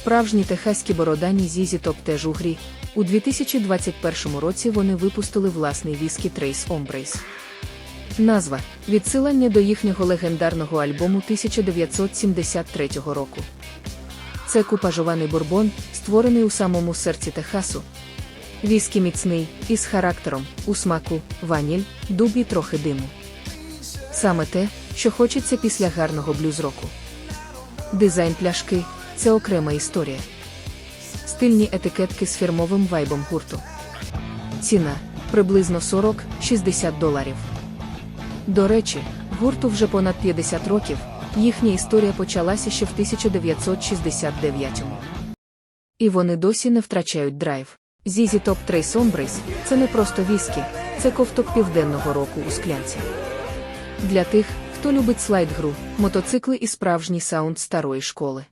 Справжні техаські бородані Зізі Топ теж у грі. У 2021 році вони випустили власний віскі Trace Ombrace. Назва відсилання до їхнього легендарного альбому 1973 року. Це купажований бурбон, створений у самому серці Техасу. Віскі міцний, із характером, у смаку, ваніль, дуб і трохи диму. Саме те, що хочеться після гарного блюз-року. Дизайн пляшки це окрема історія. Стильні етикетки з фірмовим вайбом гурту. Ціна приблизно 40-60 доларів. До речі, гурту вже понад 50 років, їхня історія почалася ще в 1969-му. І вони досі не втрачають драйв. Зізі Топ Трейс Ombrace – це не просто віскі, це ковток південного року у склянці. Для тих, хто любить слайд-гру, мотоцикли і справжній саунд старої школи.